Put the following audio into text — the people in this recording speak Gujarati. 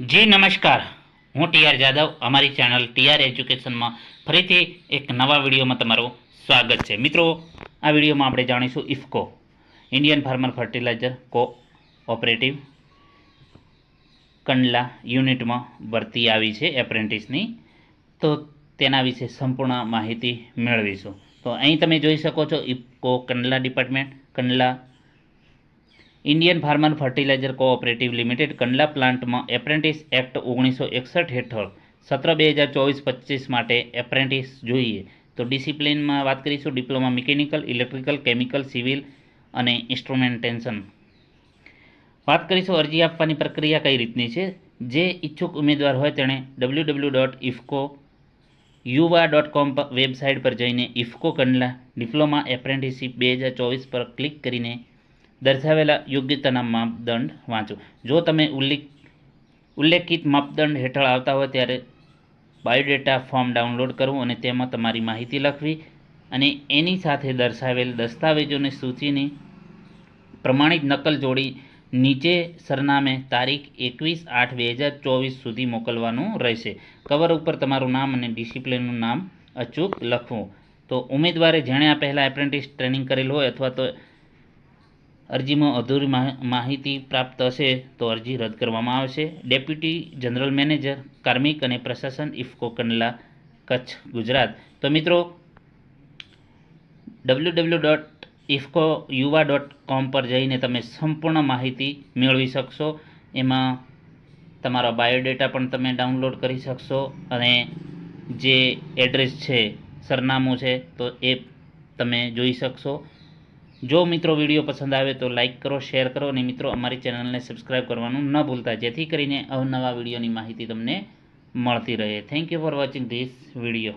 જી, નમસ્કાર. હું ટીઆર જાદવ. અમારી ચેનલ ટીઆર એજ્યુકેશનમાં ફરીથી એક નવા વિડીયોમાં તમારું સ્વાગત છે. મિત્રો, આ વિડીયોમાં આપણે જાણીશું IFFCO, Indian farmer fertiliser cooperative Kandla યુનિટમાં ભરતી આવી છે એપ્રેન્ટિસની. તો તેના વિશે સંપૂર્ણ માહિતી મેળવીશું. તો અહીં તમે જોઈ શકો છો IFFCO Kandla department, Kandla Indian farmer fertilizer cooperative limited Kandla પ્લાન્ટમાં એપ્રેન્ટિસ એક્ટ ઓગણીસો એકસઠ હેઠળ સત્ર બે હજાર ચોવીસ પચીસ માટે એપ્રેન્ટિસ જોઈએ. તો ડિસિપ્લિનમાં વાત કરીશું diploma mechanical, electrical, chemical, civil અને ઇન્સ્ટ્રુમેન્ટેશન. વાત કરીશું અરજી આપવાની પ્રક્રિયા કઈ રીતની છે? જે ઈચ્છુક ઉમેદવાર હોય તેણે ડબલ્યુ ડબલ્યુ ડોટ ઇફકો યુવા ડોટ કોમ વેબસાઇટ પર જઈને ઇફકો કંડલા ડિપ્લોમા એપ્રેન્ટિસશીપ બે હજાર ચોવીસ પર ક્લિક કરીને દર્શાવેલા યોગ્યતાના માપદંડ વાંચો. જો તમે ઉલ્લેખ, ઉલ્લેખિત માપદંડ હેઠળ આવતા હોય ત્યારે બાયોડેટા ફોર્મ ડાઉનલોડ કરવું અને તેમાં તમારી માહિતી લખવી અને એની સાથે દર્શાવેલ દસ્તાવેજોની સૂચિની પ્રમાણિત નકલ જોડી નીચે સરનામે તારીખ એકવીસ આઠ બે હજાર ચોવીસ સુધી મોકલવાનું રહેશે. કવર ઉપર તમારું નામ અને ડિસિપ્લિનનું નામ અચૂક લખવું. તો ઉમેદવારે જેણે આ પહેલાં એપ્રેન્ટિસ ટ્રેનિંગ કરેલ હોય અથવા તો અરજીમાં અધૂરી માહ- માહિતી પ્રાપ્ત હશે તો અરજી રદ કરવામાં આવશે. ડેપ્યુટી જનરલ મેનેજર, કાર્મિક અને પ્રશાસન ઇફકો કંડલા, કચ્છ, ગુજરાત. તો મિત્રો ડબલ્યુ ડબલ્યુ ડોટ ઇફકો યુવા ડોટ કોમ પર જઈને તમે સંપૂર્ણ માહિતી મેળવી શકશો. એમાં તમારા બાયોડેટા પણ તમે ડાઉનલોડ કરી શકશો અને જે એડ્રેસ છે, સરનામું છે, તો એ તમે જોઈ શકશો. જો મિત્રો વીડિયો પસંદ આવે તો લાઇક કરો, શેર કરો અને મિત્રો અમારી ચેનલને સબસ્ક્રાઈબ કરવાનું ન ભૂલતા, જેથી કરીને અવનવા વિડીયોની માહિતી તમને મળતી રહે. Thank you for watching this video